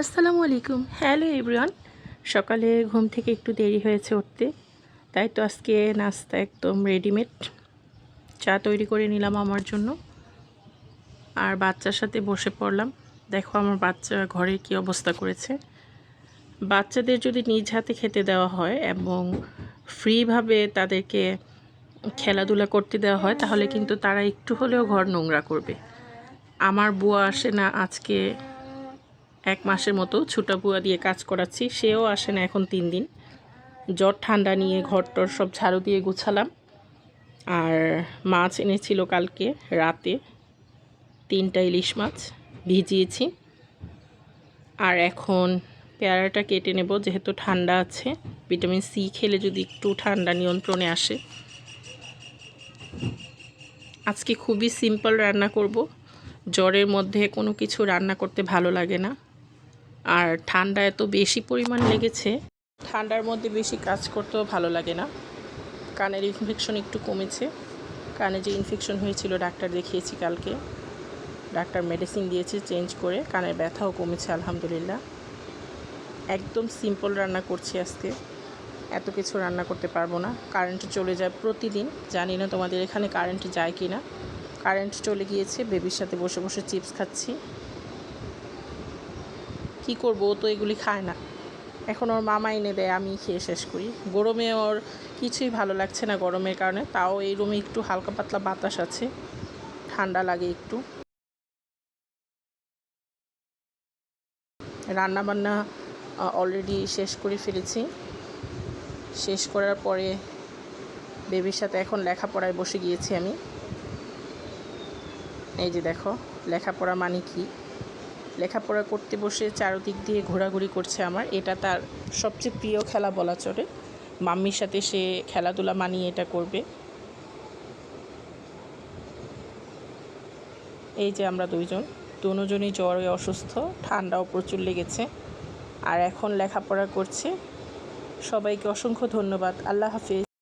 আসসালামু আলাইকুম। Hello everyone. সকালে ঘুম থেকে একটু দেরি হয়েছে উঠতে। তাই তো আজকে নাস্তা একদম রেডিমেড। চা তৈরি করে নিলাম আমার জন্য। আর বাচ্চার সাথে বসে পড়লাম। দেখো আমার বাচ্চা ঘরে কি অবস্থা করেছে। বাচ্চাদের যদি নিজ হাতে খেতে দেওয়া হয় এবং ফ্রিভাবে তাদেরকে খেলাধুলা করতে দেওয়া হয়, তাহলে কিন্তু তারা একটু হলেও ঘর নোংরা করবে। আমার বুয়া আসে না আজকে এক মাসের মতো ছোটা বুয়া দিয়ে কাজ করাচ্ছি, সেও আসে না এখন তিন দিন। জ্বর, ঠান্ডা নিয়ে ঘরটর সব ঝাড়ু দিয়ে গুছালাম। আর মাছ এনেছিল কালকে রাতে, তিনটা ইলিশ মাছ ভিজিয়েছি। আর এখন পেয়ারাটা কেটে নেব, যেহেতু ঠান্ডা আছে। ভিটামিন সি খেলে যদি একটু ঠান্ডা নিয়ন্ত্রণে আসে। আজকে খুবই সিম্পল রান্না করব। জ্বরের মধ্যে কোনো কিছু রান্না করতে ভালো লাগে না। আর ঠান্ডা এত বেশি পরিমাণ লেগেছে। ঠান্ডার মধ্যে বেশি কাজ করতেও ভালো লাগে না। কানের ইনফেকশন একটু কমেছে। কানে যে ইনফেকশন হয়েছিল, ডাক্তার দেখিয়েছি কালকে। ডাক্তার মেডিসিন দিয়েছে চেঞ্জ করে। কানের ব্যথাও কমেছে, আলহামদুলিল্লাহ। একদম সিম্পল রান্না করছি আজকে। এত কিছু রান্না করতে পারব না। কারেন্ট চলে যায় প্রতিদিন। জানি না তোমাদের এখানে কারেন্ট যায় কি না কারেন্ট চলে গিয়েছে। বেবির সাথে বসে বসে চিপস খাচ্ছি। কি করব, ও তো এগুলি খায় না। এখন ওর মামা এনে দেয়, আমি খেয়ে শেষ করি। গরমে ওর কিছুই ভালো লাগছে না গরমের কারণে, তাও এই রুমে একটু হালকা পাতলা বাতাস আছে, ঠান্ডা লাগে একটু। রান্না বান্না অলরেডি শেষ করে ফেলেছি। শেষ করার পরে বেবির সাথে এখন লেখাপড়ায় বসে গিয়েছি আমি। এই যে দেখো, লেখাপড়া মানে কি? লেখাপড়া করতে বসে চারদিক দিয়ে ঘোরাঘুরি করছে আমার। এটা তার সবচেয়ে প্রিয় খেলা বলা চলে। মাম্মির সাথে সে খেলাধুলা মানিয়ে এটা করবে। এই যে আমরা দুইজন। দুজনই জ্বরে অসুস্থ, ঠান্ডাও প্রচুর লেগেছে। আর এখন লেখাপড়া করছে। সবাইকে অসংখ্য ধন্যবাদ। আল্লাহ হাফিজ।